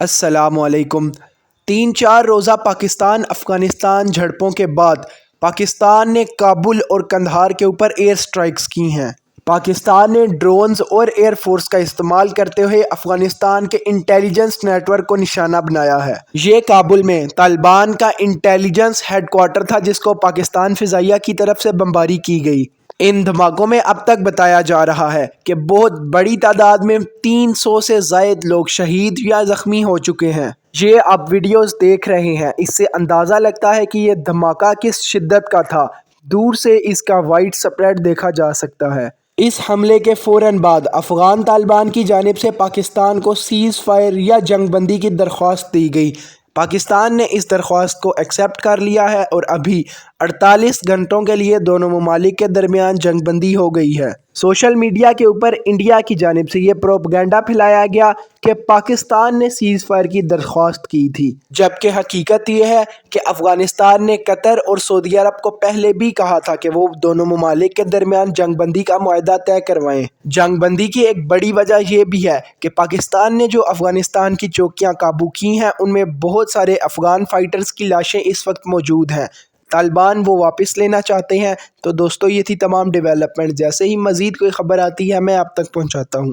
السلام علیکم۔ تین چار روزہ پاکستان، افغانستان جھڑپوں کے بعد پاکستان نے کابل اور کندھار کے اوپر ایئر سٹرائکس کی ہیں۔ پاکستان نے ڈرونز اور ایئر فورس کا استعمال کرتے ہوئے افغانستان کے انٹیلیجنس نیٹ ورک کو نشانہ بنایا ہے۔ یہ کابل میں طالبان کا انٹیلیجنس ہیڈ کوارٹر تھا، جس کو پاکستان فضائیہ کی طرف سے بمباری کی گئی۔ ان دھماکوں میں اب تک بتایا جا رہا ہے کہ بہت بڑی تعداد میں تین سو سے زائد لوگ شہید یا زخمی ہو چکے ہیں۔ یہ آپ ویڈیوز دیکھ رہے ہیں۔ اس سے اندازہ لگتا ہے کہ یہ دھماکہ کس شدت کا تھا۔ دور سے اس کا وائٹ سپریڈ دیکھا جا سکتا ہے۔ اس حملے کے فوراً بعد افغان طالبان کی جانب سے پاکستان کو سیز فائر یا جنگ بندی کی درخواست دی گئی۔ پاکستان نے اس درخواست کو ایکسیپٹ کر لیا ہے اور ابھی اڑتالیس گھنٹوں کے لیے دونوں ممالک کے درمیان جنگ بندی ہو گئی ہے۔ سوشل میڈیا کے اوپر انڈیا کی جانب سے یہ پروپگینڈا پھیلایا گیا کہ پاکستان نے سیز فائر کی درخواست کی تھی۔ جبکہ حقیقت یہ ہے کہ افغانستان نے قطر اور سعودی عرب کو پہلے بھی کہا تھا کہ وہ دونوں ممالک کے درمیان جنگ بندی کا معاہدہ طے کروائیں۔ جنگ بندی کی ایک بڑی وجہ یہ بھی ہے کہ پاکستان نے جو افغانستان کی چوکیاں قابو کی ہیں، ان میں بہت سارے افغان فائٹرز کی لاشیں اس وقت موجود ہیں۔ طالبان وہ واپس لینا چاہتے ہیں۔ تو دوستو، یہ تھی تمام ڈیولپمنٹ جیسے ہی مزید کوئی خبر آتی ہے، میں آپ تک پہنچاتا ہوں۔